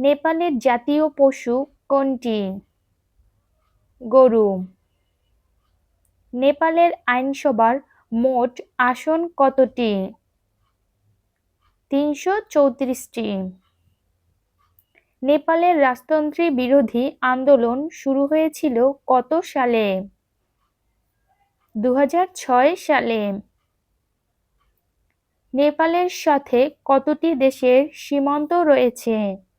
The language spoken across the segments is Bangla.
নেপালের জাতীয় পশু কোনটি? গরু। নেপালের আইনসভার মোট আসন কতটি? তিনশো চৌত্রিশটি। নেপালের রাজতন্ত্রী বিরোধী আন্দোলন শুরু হয়েছিল কত সালে? দু হাজার ছয় সালে। নেপালের সাথে কতটি দেশের সীমান্ত রয়েছে?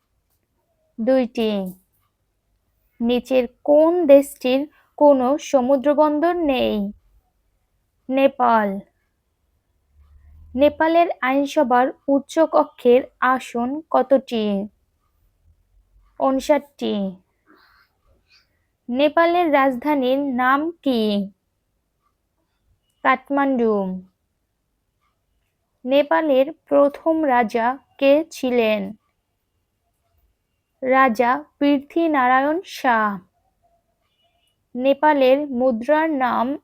দুইটি। নিচের কোন দেশটির কোনো সমুদ্রবন্দর নেই? নেপাল। নেপালের আইনসভার উচ্চকক্ষের আসন কতটি? উনষাটটি নেপালের রাজধানীর নাম কি? কাঠমান্ডু। নেপালের প্রথম রাজা কে ছিলেন? রাজা পৃথ্বীনারায়ণ শাহ। নেপালের মুদ্রার নাম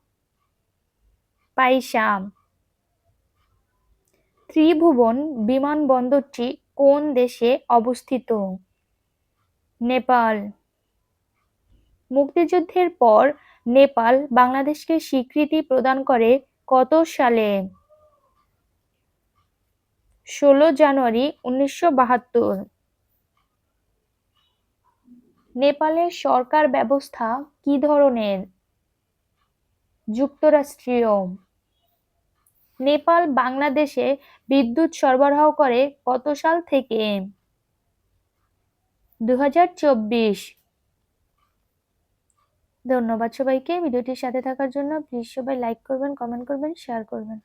পাইসা ত্রিভুবন বিমানবন্দরটি কোন দেশে অবস্থিত? নেপাল। মুক্তিযুদ্ধের পর নেপাল বাংলাদেশকে স্বীকৃতি প্রদান করে কত সালে? ষোলো জানুয়ারি উনিশশো বাহাত্তর। নেপালের সরকার ব্যবস্থা কি ধরনের? যুক্তরাষ্ট্রীয়। নেপাল বাংলাদেশে বিদ্যুৎ সরবরাহ করে কত সাল থেকে? দু হাজার চব্বিশ। ধন্যবাদ সবাইকে। ভিডিওটির সাথে থাকার জন্য প্লিজ সবাই লাইক করবেন কমেন্ট করবেন শেয়ার করবেন।